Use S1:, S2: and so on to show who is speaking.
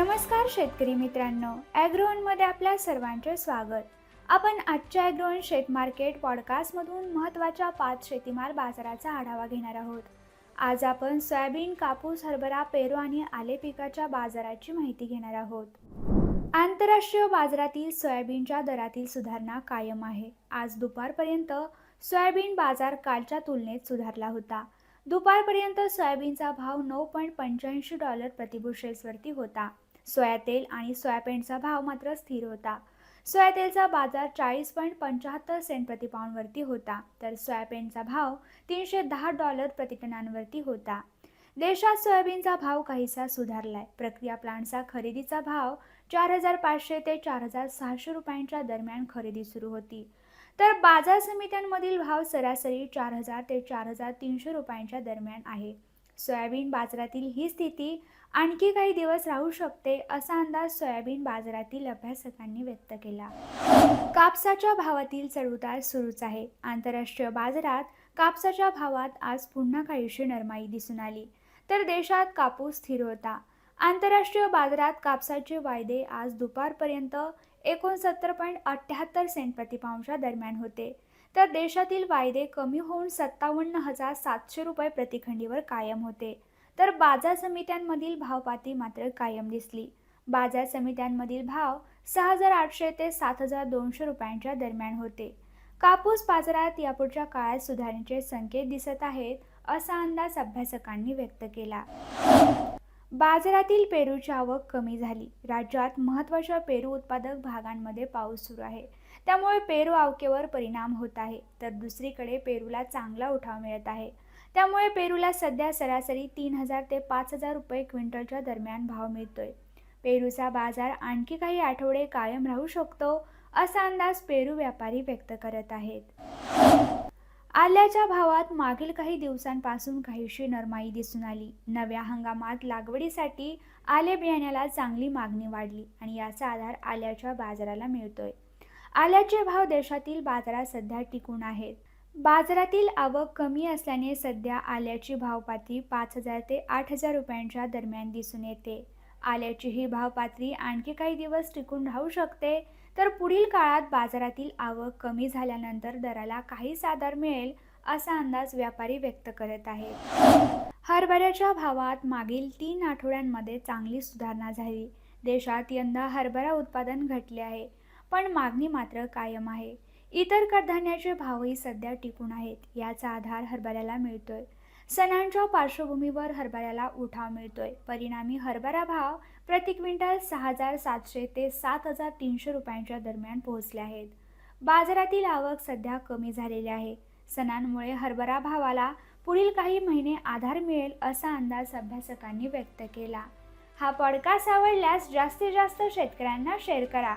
S1: नमस्कार शेतकरी मित्रांनो ॲग्रोनमध्ये आपल्या सर्वांचे स्वागत. आपण आजच्या ॲग्रोन शेत मार्केट पॉडकास्टमधून महत्त्वाच्या पाच शेतीमाल बाजाराचा आढावा घेणार आहोत. आज आपण सोयाबीन कापूस हरभरा पेरू आणि आले पिकाच्या बाजाराची माहिती घेणार आहोत. आंतरराष्ट्रीय बाजारातील सोयाबीनच्या दरातील सुधारणा कायम आहे. आज दुपारपर्यंत सोयाबीन बाजार कालच्या तुलनेत सुधारला होता. दुपारपर्यंत सोयाबीनचा भाव नऊ पॉईंट पंच्याऐंशी डॉलर प्रतिबुशेल्सवरती होता. सोया तेल आणि सोयाबीनचा भाव मात्र स्थिर होता. सोया तेलचा बाजार चाळीस पॉईंट पंच्याहत्तर सेंट प्रतिपाऊंडवरती होता. तर सोयाबीनचा भाव तीनशे दहा डॉलर प्रतिटनांवरती होता. देशात सोयाबीनचा भाव काहीसा सुधारलाय. प्रक्रिया प्लांटचा खरेदीचा भाव चार हजार पाचशे ते चार हजार सहाशे रुपयांच्या दरम्यान खरेदी सुरू होती. तर बाजार समित्यांमधील भाव सरासरी चार हजार ते चार हजार तीनशे रुपयांच्या दरम्यान आहे. सोयाबीन बाजारातील ही स्थिती आणखी काही दिवस राहू शकते असा अंदाज सोयाबीन बाजारातील अभ्यासकांनी व्यक्त केला. कापसाच्या भावातील चढउतार सुरूच आहे. आंतरराष्ट्रीय बाजारात कापसाच्या भावात आज पुन्हा काहीशी नरमाई दिसून आली. तर देशात कापूस स्थिर होता. आंतरराष्ट्रीय बाजारात कापसाचे वायदे आज दुपारपर्यंत एकोणसत्तर पॉईंट अठ्ठ्याहत्तर सेंट प्रतिपांशा दरम्यान होते. तर देशातील वायदे कमी होऊन सत्तावन्न हजार सातशे रुपये प्रतिखंडीवर कायम होते. तर बाजार समित्यांमधील भावपाती मात्र कायम दिसली. बाजार समित्यांमधील भाव सहा हजार आठशे ते सात हजार दोनशे रुपयांच्या दरम्यान होते. कापूस बाजारात यापुढच्या काळात सुधारणेचे संकेत दिसत आहेत असा अंदाज अभ्यासकांनी व्यक्त केला. बाजारातील पेरूची आवक कमी झाली. राज्यात महत्त्वाच्या पेरू उत्पादक भागांमध्ये पाऊस सुरू आहे. त्यामुळे पेरू आवकेवर परिणाम होत आहे. तर दुसरीकडे पेरूला चांगला उठाव मिळत आहे. त्यामुळे पेरूला सध्या सरासरी तीन हजार ते पाच हजार रुपये क्विंटलच्या दरम्यान भाव मिळतोय. पेरूचा बाजार आणखी काही आठवडे कायम राहू शकतो असा अंदाज पेरू व्यापारी व्यक्त करत आहेत. आल्याच्या भावात मागील काही दिवसांपासून काहीशी नरमाई दिसून आली. नव्या हंगामात लागवडीसाठी आले बियाण्याला चांगली मागणी वाढली आणि याचा आधार आल्याच्या बाजाराला मिळतोय. आल्याचे भाव देशातील बाजारात सध्या टिकून आहेत. बाजारातील आवक कमी असल्याने सध्या आल्याची भावपातळी पाच हजार ते आठ हजार रुपयांच्या दरम्यान दिसून येते. आल्याची ही भावपातळी आणखी काही दिवस टिकून राहू शकते तर पुढील काळात बाजारातील आवक कमी झाल्यानंतर दराला काही साधार मिळेल असा अंदाज व्यापारी व्यक्त करत आहेत. हरभऱ्याच्या भावात मागील तीन आठवड्यांमध्ये चांगली सुधारणा झाली. देशात यंदा हरभरा उत्पादन घटले आहे. पण मागणी मात्र कायम आहे. इतर कडधान्याचे भावही सध्या टिकून आहेत याचा आधार हरभऱ्याला मिळतोय. सणांच्या पार्श्वभूमीवर हरभऱ्याला उठाव मिळतोय. परिणामी हरभरा भाव प्रति क्विंटल सहा हजार सातशे ते सात हजार तीनशे रुपयांच्या दरम्यान पोहोचले आहेत. बाजारातील आवक सध्या कमी झालेली आहे. सणांमुळे हरभरा भावाला पुढील काही महिने आधार मिळेल असा अंदाज अभ्यासकांनी व्यक्त केला. हा पॉडकास्ट आवडल्यास जास्तीत जास्त शेतकऱ्यांना शेअर करा.